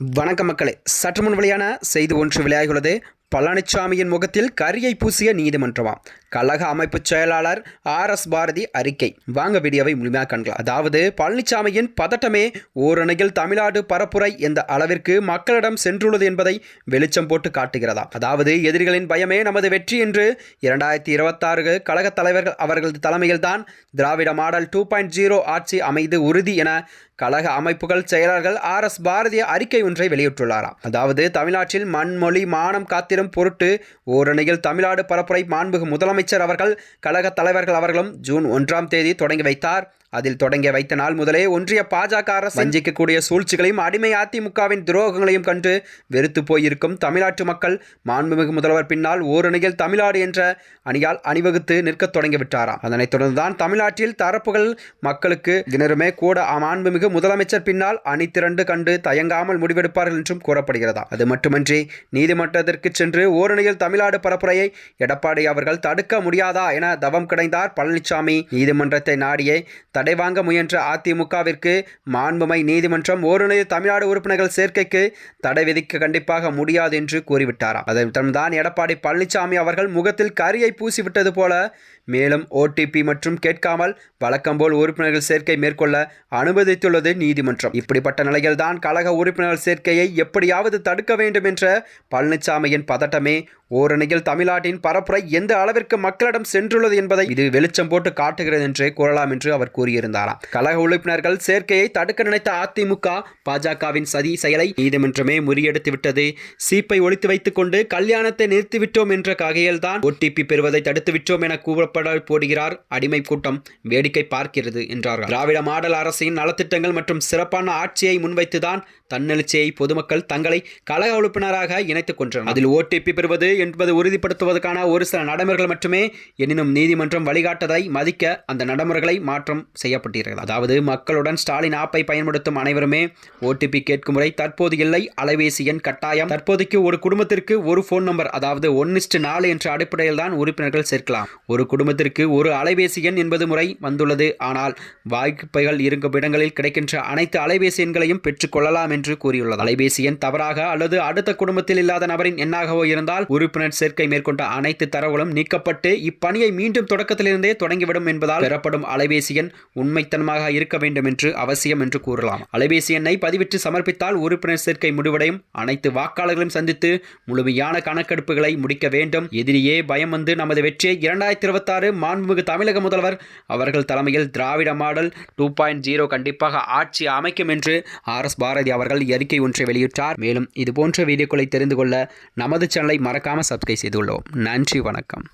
வணக்க மக்களே. சற்று முன் வெளியான செய்தி ஒன்று வெளியாகியுள்ளது. பழனிசாமியின் முகத்தில் கரியை பூசிய நீதிமன்றமாம் கழக அமைப்பு செயலாளர் ஆர். எஸ். பாரதி அறிக்கை. வாங்க வீடியோவை முழுமையாக கண்கலாம். அதாவது பழனிசாமியின் பதட்டமே ஓரணியில் தமிழ்நாடு பரப்புரை எந்த அளவிற்கு மக்களிடம் சென்றுள்ளது என்பதை வெளிச்சம் போட்டு காட்டுகிறதா? அதாவது எதிரிகளின் பயமே நமது வெற்றி என்று இரண்டாயிரத்தி இருபத்தாறு கழக தலைவர்கள் அவர்களது தலைமையில்தான் Dravida model two point zero ஆட்சி அமைது உறுதி என கழக அமைப்புகள் செயலாளர்கள் ஆர். எஸ். பாரதிய அறிக்கை ஒன்றை வெளியிட்டுள்ளாராம். அதாவது தமிழ்நாட்டில் மண்மொழி மானம் காத்திரும் பொருட்டு ஓரணியில் தமிழ்நாடு பரப்புரை மாண்புகு முதலமைச்சர் அவர்கள் கழக தலைவர்கள் அவர்களும் ஜூன் ஒன்றாம் தேதி தொடங்கி வைத்தார். அதில் தொடங்கி வைத்த நாள் முதலே ஒன்றிய பாஜக அரசு வஞ்சிக்கக்கூடிய சூழ்ச்சிகளையும் அடிமை அதிமுகவின் துரோகங்களையும் கண்டு வெறுத்து போயிருக்கும் தமிழ்நாட்டு மக்கள் மாண்புமிகு முதல்வர் பின்னால் ஓரணியில் தமிழ்நாடு என்ற அணியால் அணிவகுத்து நிற்கத் தொடங்கிவிட்டாராம். அதனைத் தொடர்ந்துதான் தமிழ்நாட்டில் தரப்புகள் மக்களுக்கு தினருமே கூட மாண்புமிகு முதலமைச்சர் பின்னால் அணி திரண்டு கண்டு தயங்காமல் முடிவெடுப்பார்கள் என்றும் கூறப்படுகிறதா அது மட்டுமன்றி நீதிமன்றத்திற்கு சென்று ஓரணியில் தமிழ்நாடு பரப்புரையை எடப்பாடி அவர்கள் தடுக்க முடியாதா என தவம் கிடைந்தார் பழனிசாமி நீதிமன்றத்தை நாடியே தடை வாங்க முயன்ற அதிமுகவிற்கு மாண்புமை நீதிமன்றம் ஓரிணைய தமிழ்நாடு உறுப்பினர்கள் சேர்க்கைக்கு தடை விதிக்க கண்டிப்பாக முடியாது என்று கூறிவிட்டாராம். அதன் தான் எடப்பாடி பழனிசாமி அவர்கள் முகத்தில் கரியை பூசிவிட்டது போல மேலும் ஓடிபி மற்றும் கேட்காமல் வழக்கம்போல் உறுப்பினர்கள் சேர்க்கை மேற்கொள்ள அனுமதித்துள்ளது நீதிமன்றம். இப்படிப்பட்ட நிலையில்தான் கழக உறுப்பினர்கள் சேர்க்கையை எப்படியாவது தடுக்க வேண்டும் என்ற பழனிசாமியின் பதட்டமே ஓரணியில் தமிழ்நாட்டின் பரப்புரை எந்த அளவிற்கு மக்களிடம் சென்றுள்ளது என்பதை இது வெளிச்சம் போட்டு காட்டுகிறது என்றே கூறலாம் என்று அவர் கூறியிருந்தாராம். கழக உறுப்பினர்கள் சேர்க்கையை தடுக்க நினைத்த அதிமுக பாஜகவின் சதி செயலை நீதிமன்றமே முறியடித்து விட்டது. சீப்பை ஒழித்து வைத்துக் கொண்டு கல்யாணத்தை நிறுத்திவிட்டோம் என்ற ககையில்தான் ஓடிபி பெறுவதை தடுத்து விட்டோம் என கூறப்பட போடுகிறார் அடிமை கூட்டம். வேடிக்கை பார்க்கிறது என்றார்கள். திராவிட மாடல் அரசின் நலத்திட்டங்கள் மற்றும் சிறப்பான ஆட்சியை முன்வைத்துதான் தன்னெழுச்சியை பொதுமக்கள் தங்களை கழக உறுப்பினராக இணைத்துக் கொண்டனர் அதில் ஓடிபி பெறுவது என்பது உறுதிப்படுத்துவதற்கான ஒரு சில நடைமுறைகள் மட்டுமே. எனினும் நீதிமன்றம் வழிகாட்டதை மதிக்க அந்த நடைமுறைகளை மாற்றம் செய்யப்பட்டிருக்கிறது அதாவது மக்களுடன் ஸ்டாலின் ஆப்பை பயன்படுத்தும் அனைவருமே ஓடிபி கேட்கும் முறை தற்போது இல்லை. அலைபேசி எண் கட்டாயம். தற்போதைக்கு ஒரு குடும்பத்திற்கு ஒரு ஃபோன் நம்பர் அதாவது ஒன்னிஸ்டு நாலு என்ற அடிப்படையில் தான் உறுப்பினர்கள் சேர்க்கலாம். ஒரு குடும்பத்திற்கு ஒரு அலைபேசி எண் என்பது முறை வந்துள்ளது. ஆனால் வாய்ப்புகள் இருக்கும் இடங்களில் கிடைக்கின்ற அனைத்து அலைபேசி எண்களையும் பெற்றுக்கொள்ளலாம் என்று கூறியுள்ளது. அலைபேசி எண் தவறாக அல்லது அடுத்த குடும்பத்தில் இல்லாத நபரின் எண்ணாகவோ இருந்தால் உறுப்பினர் சேர்க்கை மேற்கொண்ட அனைத்து தரவுகளும் நீக்கப்பட்டு இப்பணியை மீண்டும் தொடக்கத்திலிருந்தே தொடங்கிவிடும் என்பதால் பெறப்படும் அலைபேசி எண் உண்மைத்தனமாக இருக்க வேண்டும் என்று அவசியம் என்று கூறலாம். அலைபேசி எண்ணை பதிவிட்டு சமர்ப்பித்தால் உறுப்பினர் சேர்க்கை முடிவடையும். அனைத்து வாக்காளர்களையும் சந்தித்து முழுமையான கணக்கெடுப்புகளை முடிக்க வேண்டும். எதிரியே பயம் வந்து நமது வெற்றியை இரண்டாயிரத்தி இருபத்தாறு மாண்புமிகு தமிழக முதல்வர் அவர்கள் தலைமையில் Dravida model two point zero கண்டிப்பாக ஆட்சி அமைக்கும் என்று ஆர் எஸ் பாரதி அவர்கள் அறிக்கை ஒன்றை வெளியிட்டார். மேலும் இதுபோன்ற வீடியோக்களை தெரிந்து கொள்ள நமது சேனலை மறக்காமல் சப்ஸ்கிரைப் செய்துள்ளோம் நன்றி வணக்கம்.